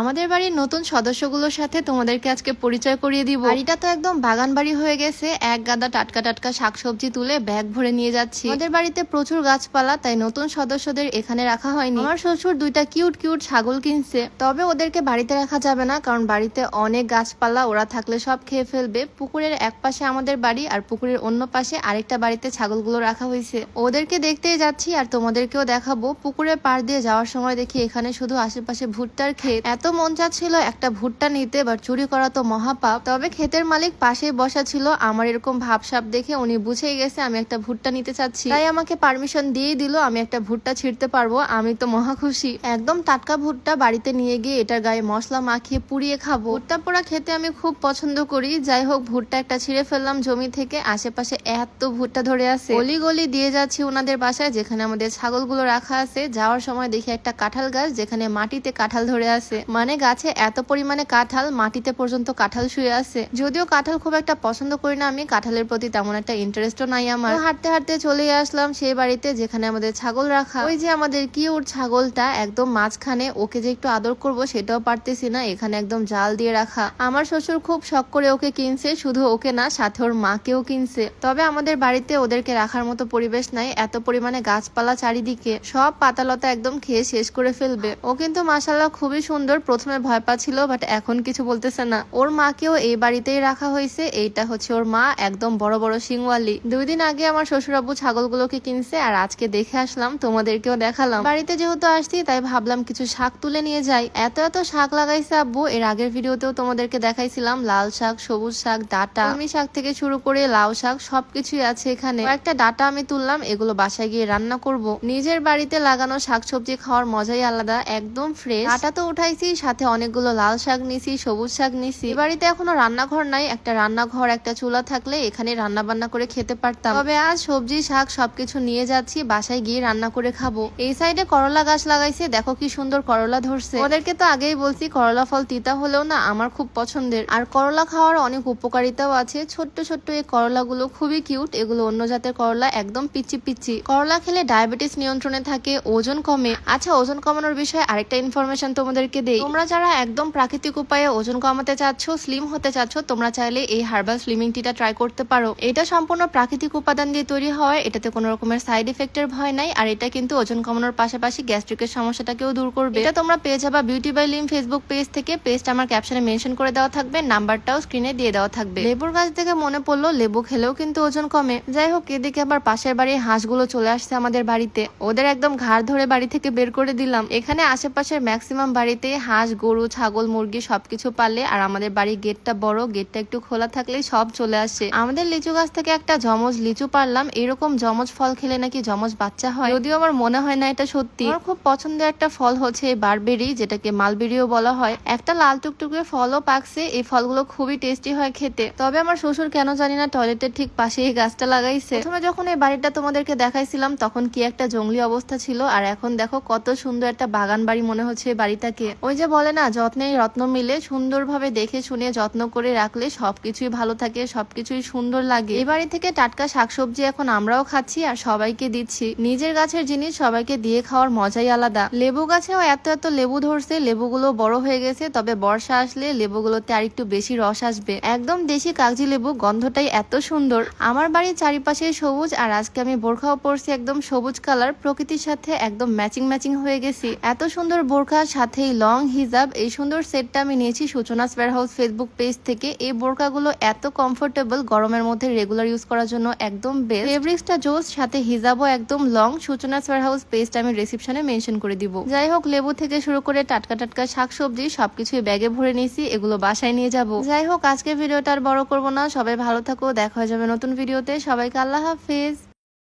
আমাদের বাড়ির নতুন সদস্যগুলোর সাথে তোমাদেরকে আজকে পরিচয় করিয়ে দিব। বাড়িটা তো একদম বাগান বাড়ি হয়ে গেছে। এক গাদা টাটকা টাটকা শাকসবজি তুলে ব্যাগ ভরে নিয়ে যাচ্ছি। আমাদের বাড়িতে প্রচুর গাছপালা, তাই নতুন সদস্যদের এখানে রাখা হয়নি। আমার শ্বশুর দুইটা কিউট কিউট ছাগল কিনছে। তবে ওদেরকে বাড়িতে রাখা যাবে না, কারণ বাড়িতে অনেক গাছপালা, ওরা থাকলে সব খেয়ে ফেলবে। পুকুরের এক পাশে আমাদের বাড়ি আর পুকুরের অন্য পাশে আরেকটা বাড়িতে ছাগলগুলো রাখা হয়েছে। ওদেরকে দেখতেই যাচ্ছি আর তোমাদেরকেও দেখাবো। পুকুরের পার দিয়ে যাওয়ার সময় দেখি এখানে শুধু আশেপাশে ভুট্টার ক্ষেত। এত মন চাচ্ছিল একটা ভুট্টা নিতে বাট চুরি করা তো মহাপাপ। তবে ক্ষেতের মালিক পাশে বসা ছিল। আমার এরকম ভাবসাব দেখে উনি বুঝেই গেছে আমি একটা ভুট্টা নিতে চাচ্ছি। তাই আমাকে পারমিশন দিয়ে দিল, আমি একটা ভুট্টা ছিঁড়তে পারব। আমি তো মহা খুশি। একদম টাটকা ভুট্টা বাড়িতে নিয়ে গিয়ে এটার গায়ে মশলা মাখিয়ে পুড়িয়ে খাব। ভুট্টা পোড়া খেতে আমি খুব পছন্দ করি। যাই হোক, ভুট্টা একটা ছিঁড়ে ফেললাম জমি থেকে। আশেপাশে এত ভুট্টা ধরে আছে। গলি গলি দিয়ে যাচ্ছি ওনাদের বাসায়, যেখানে আমাদের ছাগলগুলো রাখা আছে। যাওয়ার সময় দেখি একটা কাঁঠাল গাছ, যেখানে মাটিতে কাঁঠাল ধরে আছে। মানে গাছে এত পরিমাণে কাঁঠাল মাটিতে পর্যন্ত কাঁঠাল শুয়ে আছে। যদিও কাঁঠাল খুব একটা পছন্দ করি না আমি, কাঁঠালের প্রতি তেমন একটা ইন্টারেস্টও নাই আমার। হাঁটতে হাঁটতে চলে আসলাম সেই বাড়িতে যেখানে আমাদের ছাগল রাখা। ওই যে আমাদের কিউট ছাগলটা একদম মাঝখানে ওকে যে একটু আদর করব সেটাও পারতেছি না, এখানে একদম জাল দিয়ে রাখা। আমার শ্বশুর খুব শখ করে ওকে কিনছে, শুধু ওকে না, সাথে ওর মাকেও কিনছে। তবে আমাদের বাড়িতে ওদেরকে রাখার মতো পরিবেশ নাই, এত পরিমাণে গাছপালা চারিদিকে। সব পাতালতা একদম খেয়ে শেষ করে ফেলবে। ও কিন্তু মাসাল্লাহ খুবই সুন্দর প্রথমে ভয় পাচ্ছিল বাট এখন কিছু বলতেছে না। ওর মাকেও এই বাড়িতেই রাখা হয়েছে, এইটা হচ্ছে ওর মা, একদম বড় বড় সিংওয়ালি দুই দিন আগে আমার শ্বশুরাব্বু ছাগলগুলোকে কিনছে, আর আজকে দেখে আসলাম, তোমাদেরকেও দেখালাম। বাড়িতে যেহেতু আসছি, তাই ভাবলাম কিছু শাক তুলে নিয়ে যাই। এত এত শাক লাগাইছে আব্বু, এর আগের ভিডিওতেও তোমাদেরকে দেখাইছিলাম, লাল শাক, সবুজ শাক, ডাটা। কলমি শাক থেকে শুরু করে লাউ শাক, সবকিছুই আছে এখানে। একটা ডাটা আমি তুললাম, এগুলো বাসায় গিয়ে রান্না করব। নিজের বাড়িতে লাগানো শাকসবজি খাওয়ার মজাই আলাদা, একদম ফ্রেশ ডাটা তো উঠাইছি সাথে অনেকগুলো লাল শাক নিছি, সবুজ শাক নিছি। বাড়িতে এখনও রান্নাঘর নাই, একটা রান্নাঘর, একটা চুলা থাকলে এখানে রান্না বান্না করে খেতে পারতাম। তবে আজ সবজি, শাক সবকিছু নিয়ে যাচ্ছি, বাসায় গিয়ে রান্না করে খাব। এই সাইডে করলা গাছ লাগাইছে, দেখো কি সুন্দর করলা ধরছে। ওদেরকে তো আগেই বলছি, করলা ফল তিতা হলেও না আমার খুব পছন্দের। আর করলা খাওয়ার অনেক উপকারিতাও আছে। ছোট্ট ছোট্ট এই করলাগুলো খুবই কিউট, এগুলো অন্য জাতের করলা একদম পিচ্ছি পিচ্ছি করলা খেলে ডায়াবেটিস নিয়ন্ত্রণে থাকে, ওজন কমে। আচ্ছা ওজন কমানোর বিষয়ে আরেকটা ইনফরমেশন তোমাদেরকে দেই। তোমরা যারা একদম প্রাকৃতিক উপায়ে ওজন কমাতে চাচ্ছ স্লিম হতে চাচ্ছ, তোমরা চাইলে এই হার্বাল স্লিমিং টিটা ট্রাই করতে পারো। এটা সম্পূর্ণ প্রাকৃতিক উপাদান দিয়ে তৈরি হয়, এটাতে কোনো রকমের সাইড এফেক্টের ভয় নাই, আর এটা কিন্তু ওজন কমানোর পাশাপাশি গ্যাস্ট্রিকের সমস্যাটাকেও দূর করবে। এটা তোমরা পেয়ে যাবা beauty by Lim Facebook page থেকে। পেজটা আমার ক্যাপশনে মেনশন করে দেওয়া থাকবে, নাম্বারটাও স্ক্রিনে দিয়ে দেওয়া থাকবে। লেবুর গাছ থেকে মনে পড়ল, লেবু খেলেও কিন্তু ওজন কমে। যাই হোক, এদিকে আবার পাশের বাড়ির হাঁসগুলো চলে আসছে আমাদের বাড়িতে। ওদের একদম ঘাড় ধরে বাড়ি থেকে বের করে দিলাম। এখানে আশেপাশের ম্যাক্সিমাম বাড়িতে হাঁস, গরু, ছাগল, মুরগি সবকিছু পালে আর আমাদের বাড়ির গেটটা বড়, গেটটা একটু খোলা থাকলেই সব চলে আসে। আমাদের লিচু গাছ থেকে একটা জমজ লিচু পারলাম। এরকম জমজ ফল খেলে নাকি জমজ বাচ্চা হয়? যদিও আমার মনে হয় না এটা সত্যি। আমার খুব পছন্দের একটা ফল হচ্ছে বারবেরি, যেটাকে মালবেরিও বলা হয়। একটা লাল টুকটুকে ফলও পাকছে। এই ফলগুলো খুবই টেস্টি হয় খেতে। তবে আমার শ্বশুর কেন জানি না টয়লেটের ঠিক পাশে এই গাছটা লাগাইছে। প্রথমে যখন এই বাড়িটা তোমাদেরকে দেখাইছিলাম, তখন কি একটা জঙ্গলি অবস্থা ছিল। আর এখন দেখো কত সুন্দর একটা বাগান বাড়ি মনে হচ্ছে বাড়িটাকে। ওই যে বলে না যত্নেই রত্ন মিলে সুন্দরভাবে দেখে শুনে যত্ন করে রাখলে সবকিছুই ভালো থাকে, সবকিছুই সুন্দর লাগে। এই বাড়ি থেকে টাটকা শাকসবজি এখন আমরাও খাচ্ছি আর সবাইকে দিচ্ছি। নিজের গাছের জিনিস সবাইকে দিয়ে খাওয়ার মজাই আলাদা। লেবু গাছেও এত এত লেবু ধরছে, লেবুগুলো বড় হয়ে গেছে, তবে বর্ষা আসলে লেবুগুলোতে আর একটু বেশি রস আসবে। একদম দেশি কাগজি লেবু গন্ধটাই এত সুন্দর। আমার বাড়ির চারিপাশে সবুজ আর আজকে আমি বোরখাও পরছি একদম সবুজ কালার, প্রকৃতির সাথে একদম ম্যাচিং ম্যাচিং হয়ে গেছি। এত সুন্দর বোরখার সাথেই লং হিজাব, এই সুন্দর সেটটা আমি নিয়েছি সূচনা হাউস ফেসবুক পেজ থেকে। এই বোরকাগুলো এত কমফোর্টেবল, গরমের মধ্যে রেগুলার ইউজ করার জন্য একদম বেস্ট। ফেব্রিক্সটা জোস, সাথে হিজাবও একদম লং। সূচনা হাউস পেজটা আমি রিসিপশনে মেনশন করে দিব। যাই হোক, লেবু থেকে শুরু করে টাটকা টাটকা শাকসবজি সবকিছুই ব্যাগে ভরে নিয়েছি, এগুলো বাসায় নিয়ে যাব। যাই হোক আজকে ভিডিওটা আর বড় করব না। সবাই ভালো থাকো, দেখা হয়ে যাবে নতুন ভিডিওতে। সবাইকে আল্লাহ হাফেজ।